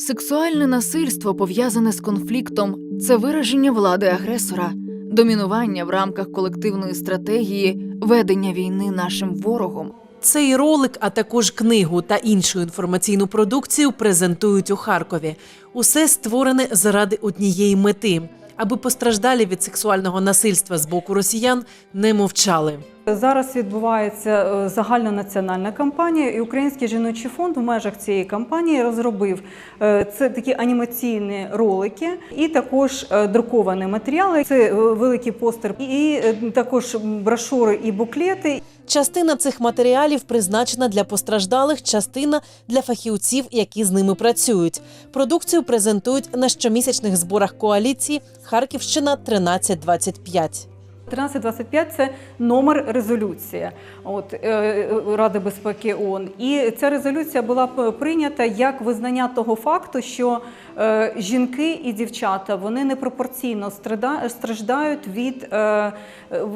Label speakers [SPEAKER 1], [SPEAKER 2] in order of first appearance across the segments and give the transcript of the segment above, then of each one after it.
[SPEAKER 1] Сексуальне насильство пов'язане з конфліктом це вираження влади агресора, домінування в рамках колективної стратегії ведення війни нашим ворогом.
[SPEAKER 2] Цей ролик, а також книгу та іншу інформаційну продукцію презентують у Харкові. Усе створене заради однієї мети, аби постраждалі від сексуального насильства з боку росіян не мовчали.
[SPEAKER 3] Зараз відбувається е, загальнонаціональна кампанія, і Український жіночий фонд в межах цієї кампанії розробив е, це такі анімаційні ролики і також е, друковані матеріали. Це великий постер, і також брошури і буклети.
[SPEAKER 2] Частина цих матеріалів призначена для постраждалих, частина для фахівців, які з ними працюють. Продукцію презентують на щомісячних зборах коаліції Харківщина 1325.
[SPEAKER 3] 1325 – це номер резолюції от, е, Ради безпеки ООН. І ця резолюція була прийнята як визнання того факту, що е, жінки і дівчата вони непропорційно страждають від е, е,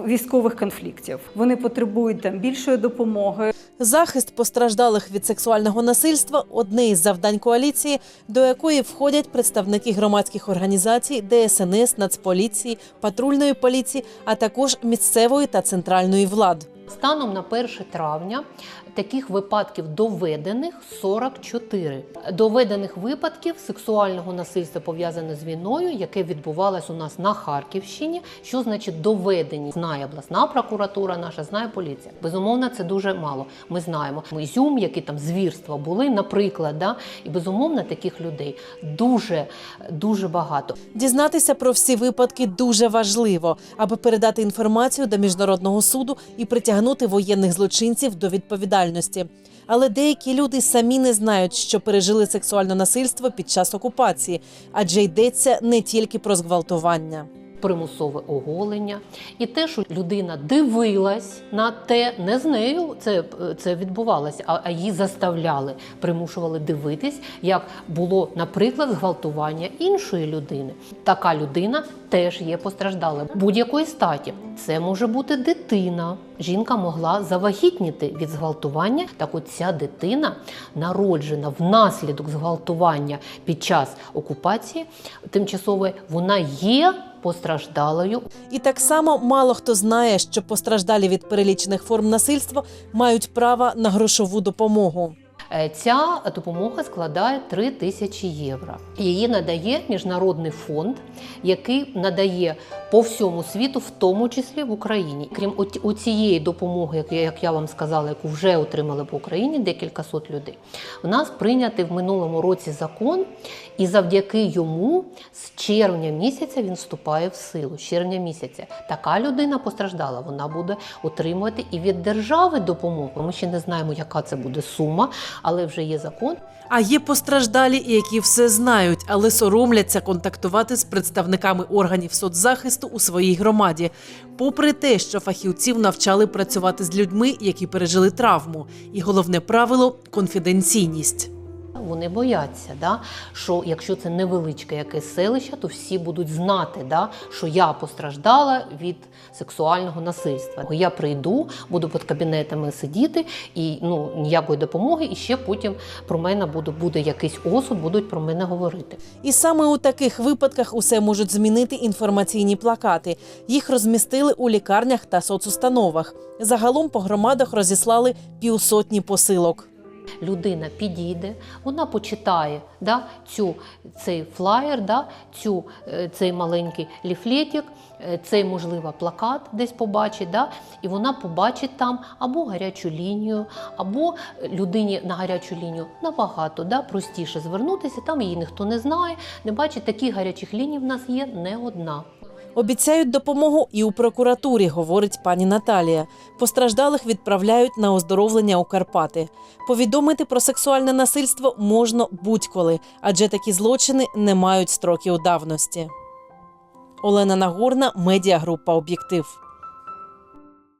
[SPEAKER 3] військових конфліктів. Вони потребують там більшої допомоги,
[SPEAKER 2] Захист постраждалих від сексуального насильства одне із завдань коаліції, до якої входять представники громадських організацій, ДСНС, Нацполіції, патрульної поліції, а також місцевої та центральної влади.
[SPEAKER 4] Станом на 1 травня таких випадків доведених 44. Доведених випадків сексуального насильства пов'язане з війною, яке відбувалось у нас на Харківщині. Що значить доведені? Знає обласна прокуратура, наша знає поліція. Безумовно, це дуже мало. Ми знаємо Ізюм, які там звірства були, наприклад, да? і безумовно таких людей дуже дуже багато.
[SPEAKER 2] Дізнатися про всі випадки дуже важливо, аби передати інформацію до міжнародного суду і притягнути воєнних злочинців до відповідальності. Але деякі люди самі не знають, що пережили сексуальне насильство під час окупації, адже йдеться не тільки про зґвалтування.
[SPEAKER 4] примусове оголення, і те, що людина дивилась на те, не з нею це, це відбувалося, а, а її заставляли, примушували дивитись, як було, наприклад, зґвалтування іншої людини. Така людина теж є постраждалою будь-якої статі. Це може бути дитина. Жінка могла завагітніти від зґвалтування. Так, от ця дитина народжена внаслідок зґвалтування під час окупації тимчасової, вона є постраждалою.
[SPEAKER 2] І так само мало хто знає, що постраждалі від перелічених форм насильства мають право на грошову допомогу.
[SPEAKER 4] Е, Ця допомога складає 3 тисячі євро. Її надає міжнародний фонд, який надає по всьому світу, в тому числі в Україні. Крім у цієї допомоги, як я- вам сказала, яку вже отримали по Україні декілька сот людей. У нас прийнятий в минулому році закон, і завдяки йому з червня місяця він вступає в силу. З червня місяця така людина постраждала. Вона буде отримувати і від держави допомогу. Ми ще не знаємо, яка це буде сума, але вже є закон.
[SPEAKER 2] А є постраждалі, які все знають, але соромляться контактувати з представниками органів соцзахисту у своїй громаді, попри те, що фахівців навчали працювати з людьми, які пережили травму. І головне правило конфіденційність.
[SPEAKER 4] Вони бояться, да? що якщо це невеличке якесь селище, то всі будуть знати, да? що я постраждала від сексуального насильства. Я прийду, буду під кабінетами сидіти, і ну ніякої допомоги, і ще потім про мене буде, буде якийсь осуд, будуть про мене говорити.
[SPEAKER 2] І саме у таких випадках усе можуть змінити інформаційні плакати. Їх розмістили у лікарнях та соцустановах. Загалом по громадах розіслали півсотні посилок.
[SPEAKER 4] Людина підійде, вона почитає да, цю, цей флаєр, да, цю, е, цей маленький ліфлетик, е, цей, можливо, плакат десь побачить, да, і вона побачить там або гарячу лінію, або людині на гарячу лінію набагато да, простіше звернутися, там її ніхто не знає, не бачить, таких гарячих ліній в нас є не одна.
[SPEAKER 2] Обіцяють допомогу і у прокуратурі, говорить пані Наталія. Постраждалих відправляють на оздоровлення у Карпати. Повідомити про сексуальне насильство можна будь-коли, адже такі злочини не мають строків давності. Олена Нагорна, медіагрупа Об'єктив.